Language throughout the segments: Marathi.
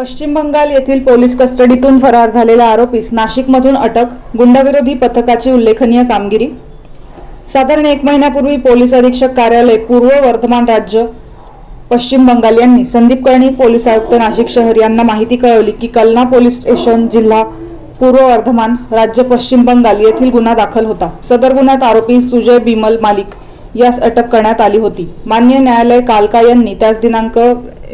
पश्चिम बंगाल येथील पोलीस कस्टडीतून फरार झालेल्या आरोपीस नाशिकमधून अटक गुंडविरोधी पथकाची उल्लेखनीय कामगिरी. साधारण एक महिन्यापूर्वी पोलीस अधीक्षक कार्यालय पूर्व वर्धमान राज्य पश्चिम बंगाल यांनी संदीप कर्णी पोलीस आयुक्त नाशिक शहर यांना माहिती कळवली की कलना पोलीस स्टेशन जिल्हा पूर्व वर्धमान राज्य पश्चिम बंगाल येथील गुन्हा दाखल होता. सदर गुन्ह्यात आरोपी सुजय बिमल मालिक यास अटक करण्यात आली होती. मान्य न्यायालय कालका यांनी त्याच दिनांक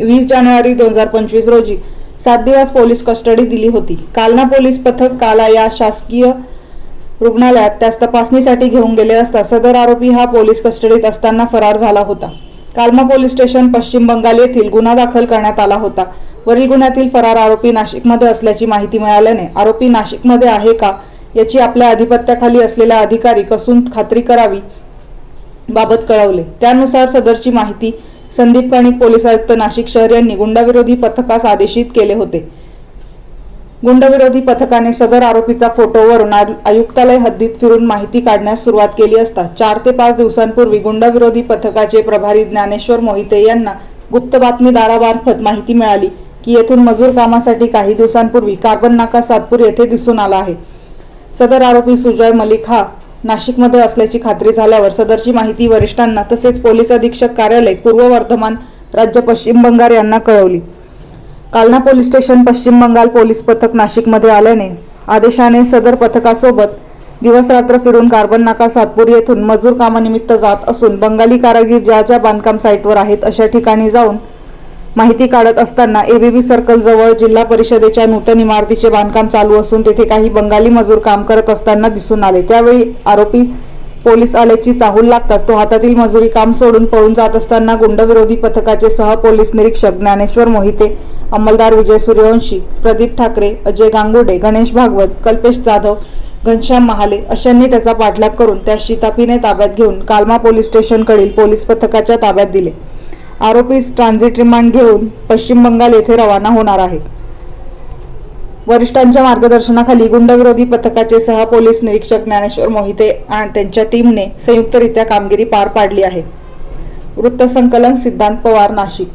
वीस जानेवारी दोन हजार पंचवीस रोजी सात दिवस पोलीस कस्टडी दिली होती. कालना पोलीस पथक काला या शासकीय रुग्णालयात त्यास तपासणीसाठी घेऊन गेले असता सदर आरोपी हा पोलीस कस्टडीत असताना फरार झाला होता. कालमा पोलीस स्टेशन पश्चिम बंगाल येथील गुन्हा दाखल करण्यात आला होता. वरील गुन्ह्यातील फरार आरोपी नाशिकमध्ये असल्याची माहिती मिळाल्याने आरोपी नाशिकमध्ये आहे का याची आपल्या अधिपत्याखाली असलेला अधिकारी कसून खात्री करावी बाबत कळवले. त्यानुसार सदरची माहिती संदीप कणिक पोलीस आयुक्त नाशिक शहर यांनी गुंडाविरोधी पथकास आदेशित केले होते. गुंडविरोधी पथकाने सदर आरोपीचा फोटोवरून आयु- आयुक्तालय हद्दीत फिरून माहिती काढण्यास सुरुवात केली असता चार ते पाच दिवसांपूर्वी गुंडविरोधी पथकाचे प्रभारी ज्ञानेश्वर मोहिते यांना गुप्त बातमीदारामार्फत माहिती मिळाली की येथून मजूर कामासाठी काही दिवसांपूर्वी कार्बन नाका सातपूर येथे दिसून आला आहे. सदर आरोपी सुजय मलिक हा नाशिकमध्ये असल्याची खात्री झाल्यावर सदरची माहिती वरिष्ठांना तसेच पोलीस अधीक्षक कार्यालय पूर्व वर्धमान राज्य पश्चिम बंगाल यांना कळवली. कालना पोलीस स्टेशन पश्चिम बंगाल पोलीस पथक नाशिकमध्ये आल्याने आदेशाने सदर पथकासोबत दिवस रात्र फिरून कार्बन नाका सातपूर येथून मजूर कामानिमित्त जात असून बंगाली कारागीर ज्या ज्या बांधकाम साईटवर आहेत अशा ठिकाणी जाऊन माहिती काढत असताना एबीबी सर्कल जवळ जिल्हा परिषदेच्या नूतन इमारतीचे बांधकाम चालू असून तेथे काही बंगाली मजूर काम करत असताना दिसून आले. त्यावेळी आरोपी पोलीस आल्याची चाहूल लागताच तो हातातील मजुरी काम सोडून पळून जात असताना गुंडविरोधी पथकाचे सह पोलीस निरीक्षक ज्ञानेश्वर मोहिते अंमलदार विजय सूर्यवंशी प्रदीप ठाकरे अजय गांगुडे गणेश भागवत कल्पेश जाधव घनश्याम महाले अशांनी त्याचा पाठलाग करून त्या शिताफीने ताब्यात घेऊन कालमा पोलीस स्टेशनकडील पोलीस पथकाच्या ताब्यात दिले. आरोपीस ट्रान्झिट रिमांड घेऊन पश्चिम बंगाल येथे रवाना होणार आहे. वरिष्ठांच्या मार्गदर्शनाखाली गुंडविरोधी पथकाचे सहा पोलीस निरीक्षक ज्ञानेश्वर मोहिते आणि त्यांच्या टीमने संयुक्तरित्या कामगिरी पार पाडली आहे. वृत्तसंकलन सिद्धांत पवार नाशिक.